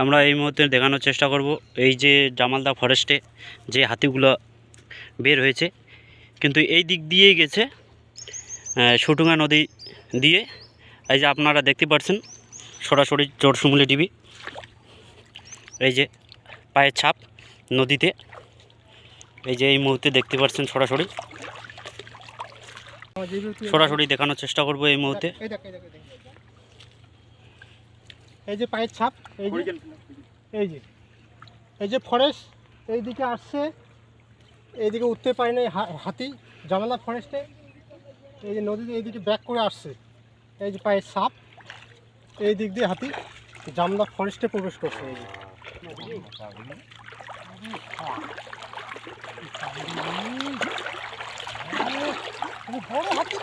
আমরা এই মুহূর্তে দেখানোর চেষ্টা করব এই যে জামালদা ফরেস্টে যে হাতিগুলো বের হয়েছে। কিন্তু এই দিক দিয়েই গেছে আহ, সুটুঙ্গা নদী দিয়ে। এই যে আপনারা দেখতে পাচ্ছেন সরাসরি চোরশুমুলি টিভি এই যে পায়ের ছাপ নদীতে। এই যে এই মুহূর্তে দেখতে পাচ্ছেন সরাসরি। সরাসরি দেখানোর চেষ্টা করব এই মুহূর্তে। এই এই এই। এই যে পায়ের ছাপ এই যে এই যে এই যে ফরেস্ট এইদিকে আসছে এইদিকে উঠতে পারে না হাতি জামালা ফরেস্টে এই যে নদীতে এইদিকে ব্যাক করে আসছে এই যে পায়ের সাপ এই দিক দিয়ে হাতি জামলা ফরেস্টে প্রবেশ করছে এই যে বড় হাতি।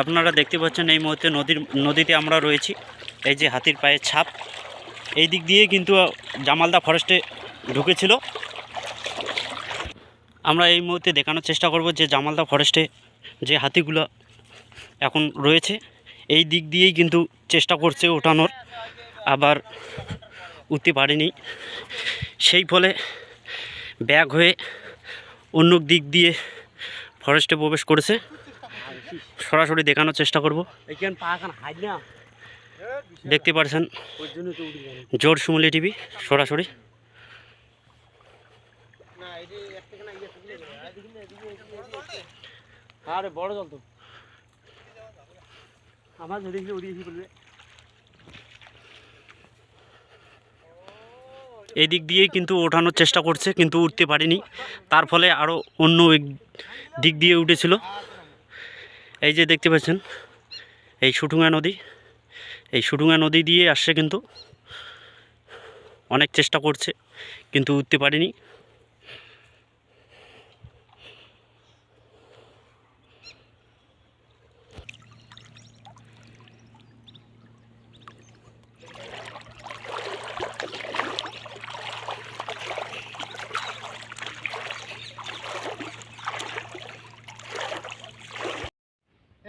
আপনারা দেখতে পাচ্ছেন এই মুহূর্তে নদীর, নদীতে আমরা রয়েছি। এই যে হাতির পায়ের ছাপ। এই দিক দিয়ে কিন্তু জামালদা ফরেস্টে ঢুকেছিল। আমরা এই মুহূর্তে দেখানোর চেষ্টা করব যে জামালদা ফরেস্টে যে হাতিগুলো এখন রয়েছে, এই দিক দিয়েই কিন্তু চেষ্টা করছে ওঠানোর। আবার উঠতে পারেনি। সেই ফলে ব্যাগ হয়ে অন্য দিক দিয়ে ফরেস্টে প্রবেশ করেছে। সরাসরি দেখানোর চেষ্টা করব। পাখান হাই না। দেখতে গেল জোর সুমলি টিভি সরাসরি। আরে বড় জল তো। আমার যদি এখানে বলবে এই দিক দিয়েই কিন্তু ওঠানোর চেষ্টা করছে কিন্তু উঠতে পারেনি। তার ফলে আরও অন্য দিক দিয়ে উঠেছিল। এই যে দেখতে পাচ্ছেন, এই সুটুঙ্গা নদী, এই সুটুঙ্গা নদী দিয়ে আসছে কিন্তু অনেক চেষ্টা করছে, কিন্তু উঠতে পারেনি।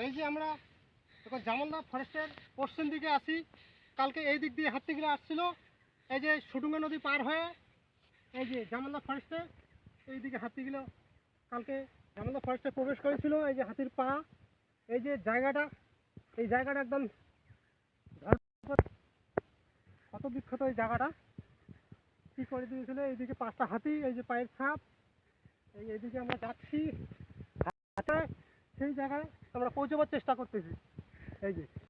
এই যে আমরা এখন জামালদা ফরেস্টের পশ্চিম দিকে আসি কালকে এই দিক দিয়ে হাতিগুলো আসছিল, এই যে সুডুঙ্গা নদী পার হয়ে এই যে জামালদা ফরেস্টে এই দিকে হাতিগুলো কালকে জামালদা ফরেস্টে প্রবেশ করেছিল, এই যে হাতির পা, এই যে জায়গাটা, এই জায়গাটা একদম কত বিখ্যাত এই জায়গাটা। কী করে দিয়েছিল? এইদিকে পাঁচটা হাতি, এই যে পায়ের ছাপ, এই এইদিকে আমরা যাচ্ছি। জায়গায় আমরা পৌঁছবার চেষ্টা করতেছি। এই যে।